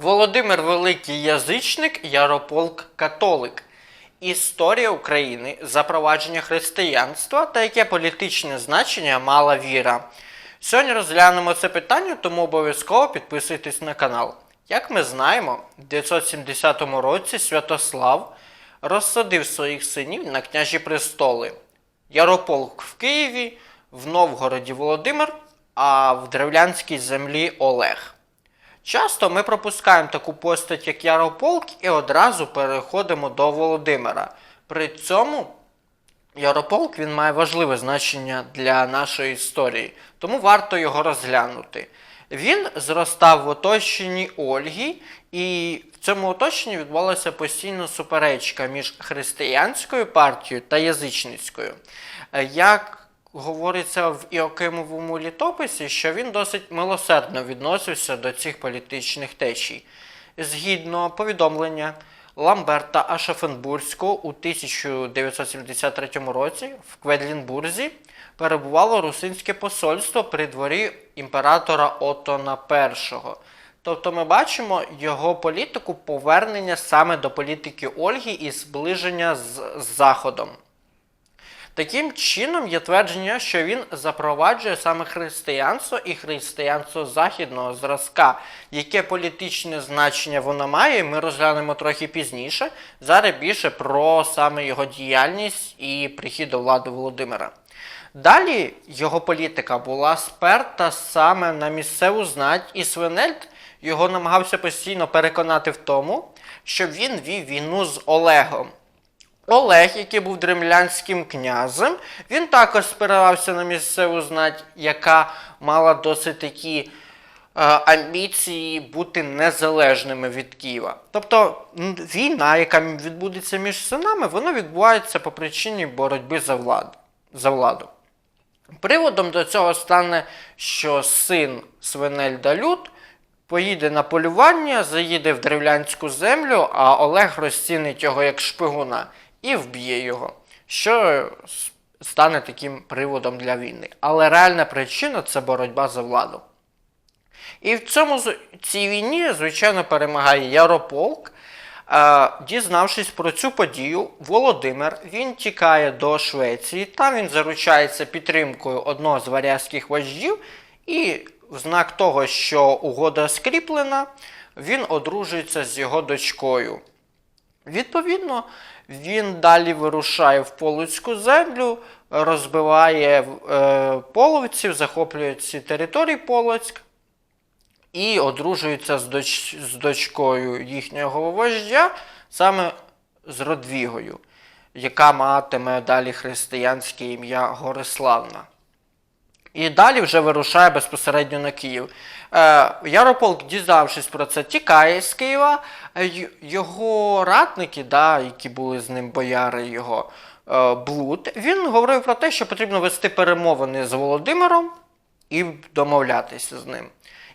Володимир Великий язичник, Ярополк католик. Історія України, запровадження християнства та яке політичне значення мала віра. Сьогодні розглянемо це питання, тому обов'язково підписуйтесь на канал. Як ми знаємо, в 970 році Святослав розсадив своїх синів на княжі престоли. Ярополк в Києві, в Новгороді Володимир, а в древлянській землі Олег. Часто ми пропускаємо таку постать, як Ярополк, і одразу переходимо до Володимира. При цьому Ярополк він має важливе значення для нашої історії, тому варто його розглянути. Він зростав в оточенні Ольги, і в цьому оточенні відбувалася постійна суперечка між християнською партією та язичницькою. Як говориться в Іокимовому літописі, що він досить милосердно відносився до цих політичних течій. Згідно повідомлення Ламберта Ашафенбурзького у 1973 році в Кведлінбурзі перебувало русинське посольство при дворі імператора Отона І. Тобто ми бачимо його політику повернення саме до політики Ольги і зближення з, Заходом. Таким чином є твердження, що він запроваджує саме християнство і християнство західного зразка. Яке політичне значення воно має, ми розглянемо трохи пізніше. Зараз більше про саме його діяльність і прихід до влади Володимира. Далі його політика була сперта саме на місцеву знать, і Свинельд його намагався постійно переконати в тому, що він вів війну з Олегом. Олег, який був дремлянським князем, він також спирався на місцеву знать, яка мала досить такі е, амбіції бути незалежними від Києва. Тобто війна, яка відбудеться між синами, вона відбувається по причині боротьби за владу. За владу. Приводом до цього стане, що син Свинельда Люд поїде на полювання, заїде в древлянську землю, а Олег розцінить його як шпигуна і вб'є його, що стане таким приводом для війни. Але реальна причина це боротьба за владу. І в цьому цій війні, звичайно, перемагає Ярополк. Дізнавшись про цю подію, Володимир він тікає до Швеції. Там він заручається підтримкою одного з варязьких вождів, і в знак того, що угода скріплена, він одружується з його дочкою. Відповідно, він далі вирушає в Полоцьку землю, розбиває е, половців, захоплює ці території Полоцьк і одружується з, доч... з дочкою їхнього вождя, саме з Родвігою, яка матиме далі християнське ім'я Гориславна. І далі вже вирушає безпосередньо на Київ. Е, Ярополк, дізнавшись про це, тікає з Києва. Е, Його радники, да, які були з ним бояри його е, блуд, він говорив про те, що потрібно вести перемовини з Володимиром і домовлятися з ним.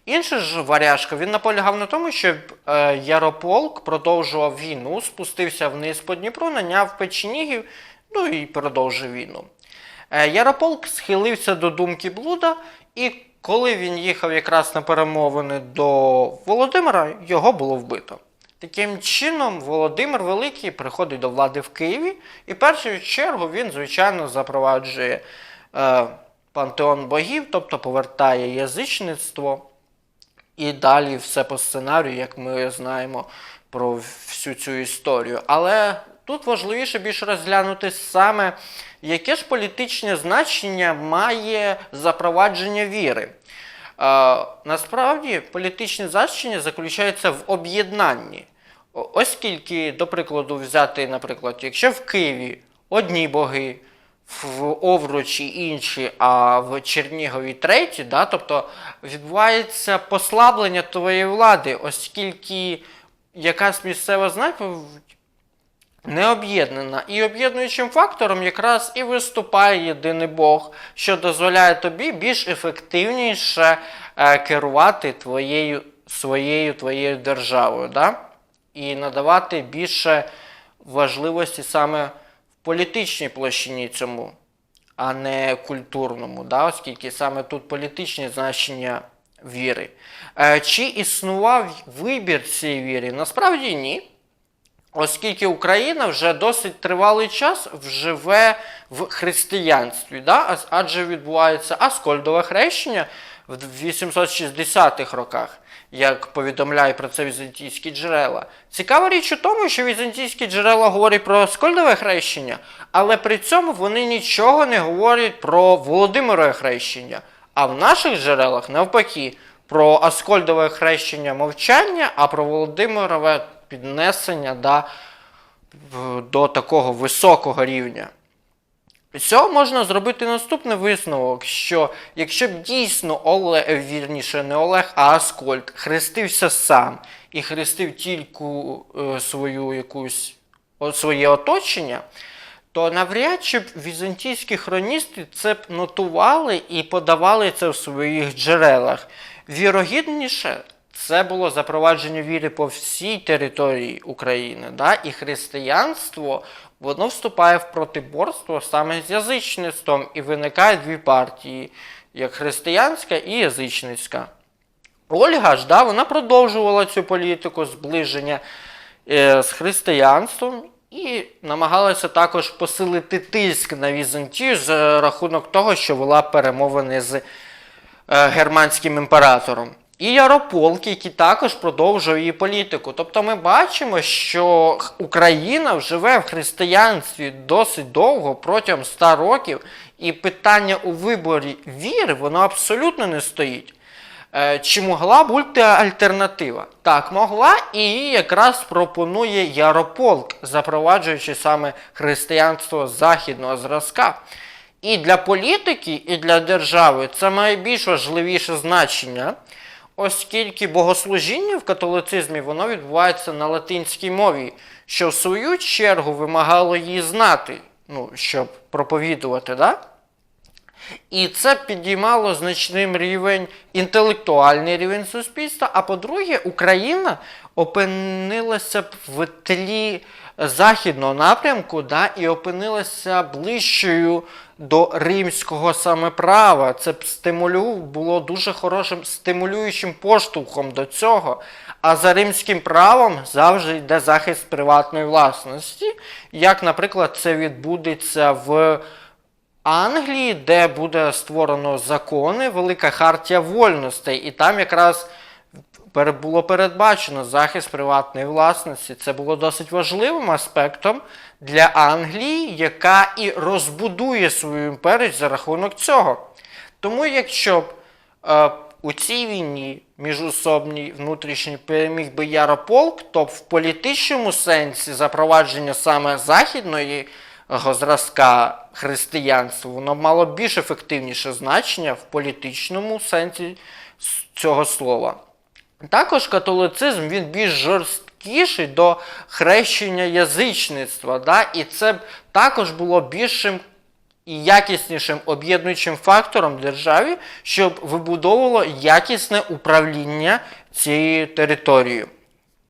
Інший ж варяжка він наполягав на тому, щоб Ярополк продовжував війну, спустився вниз по Дніпру, наняв печенігів, ну і продовжив війну. Е, Ярополк схилився до думки блуда, і коли він їхав якраз на перемовини до Володимира, його було вбито. Таким чином, Володимир Великий приходить до влади в Києві, і в першу чергу він, звичайно, запроваджує е, пантеон богів, тобто повертає язичництво. І далі все по сценарію, як ми знаємо про всю цю історію. Але тут важливіше більше розглянути саме, яке ж політичне значення має запровадження віри. Насправді політичне значення заключається в об'єднанні. Оскільки, до прикладу, взяти, наприклад, якщо в Києві одні боги, в Овручі інші, а в Чернігові треті, да, тобто відбувається послаблення твоєї влади, оскільки якась місцева знать не об'єднана. І об'єднуючим фактором якраз і виступає єдиний Бог, що дозволяє тобі більш ефективніше е, керувати твоєю, своєю твоєю державою. Да? І надавати більше важливості саме в політичній площині цьому, а не культурному, да? оскільки саме тут політичне значення віри. Е, Чи існував вибір цієї віри? Насправді ні. Оскільки Україна вже досить тривалий час вживе в християнстві, да? адже відбувається Аскольдове хрещення в 860-х роках, як повідомляють про це візантійські джерела. Цікава річ у тому, що візантійські джерела говорять про Аскольдове хрещення, але при цьому вони нічого не говорять про Володимирове хрещення. А в наших джерелах навпаки про Аскольдове хрещення мовчання, а про Володимирове піднесення да, до такого високого рівня. З цього можна зробити наступний висновок, що якщо б дійсно Олег, вірніше, не Олег, а Аскольд хрестився сам і хрестив тільки е, свою якусь своє оточення, то навряд чи б візантійські хроністи це б нотували і подавали це в своїх джерелах. Вірогідніше, це було запровадження віри по всій території України. Да? І християнство воно вступає в протиборство саме з язичництвом, і виникає дві партії: як християнська і язичницька. Ольга ж, да, вона продовжувала цю політику зближення е, з християнством і намагалася також посилити тиск на Візантію за рахунок того, що вела перемовини з е, германським імператором. І Ярополк, який також продовжує її політику. Тобто ми бачимо, що Україна живе в християнстві досить довго, протягом ста років, і питання у виборі віри воно абсолютно не стоїть. Е, Чи могла бути альтернатива? Так, могла, і її якраз пропонує Ярополк, запроваджуючи саме християнство західного зразка. І для політики, і для держави це має більш важливіше значення, оскільки богослужіння в католицизмі воно відбувається на латинській мові, що в свою чергу вимагало її знати, ну, щоб проповідувати. Да? І це підіймало значним рівень інтелектуальний рівень суспільства. А по-друге, Україна опинилася б в тлі західного напрямку, да, і опинилася ближчою до римського саме права. Це б стимулю було дуже хорошим стимулюючим поштовхом до цього. А за римським правом завжди йде захист приватної власності, як, наприклад, це відбудеться в. Англії, де буде створено закони, велика хартія вольностей, і там якраз було передбачено захист приватної власності. Це було досить важливим аспектом для Англії, яка і розбудує свою імперію за рахунок цього. Тому, якщо б е, у цій війні міжусобній внутрішній переміг би Ярополк, то в політичному сенсі запровадження саме західної зразка християнства, воно мало більш ефективніше значення в політичному сенсі цього слова. Також католицизм він більш жорсткіший до хрещення язичництва, да? і це також було більшим і якіснішим об'єднуючим фактором державі, щоб вибудовувало якісне управління цією територією.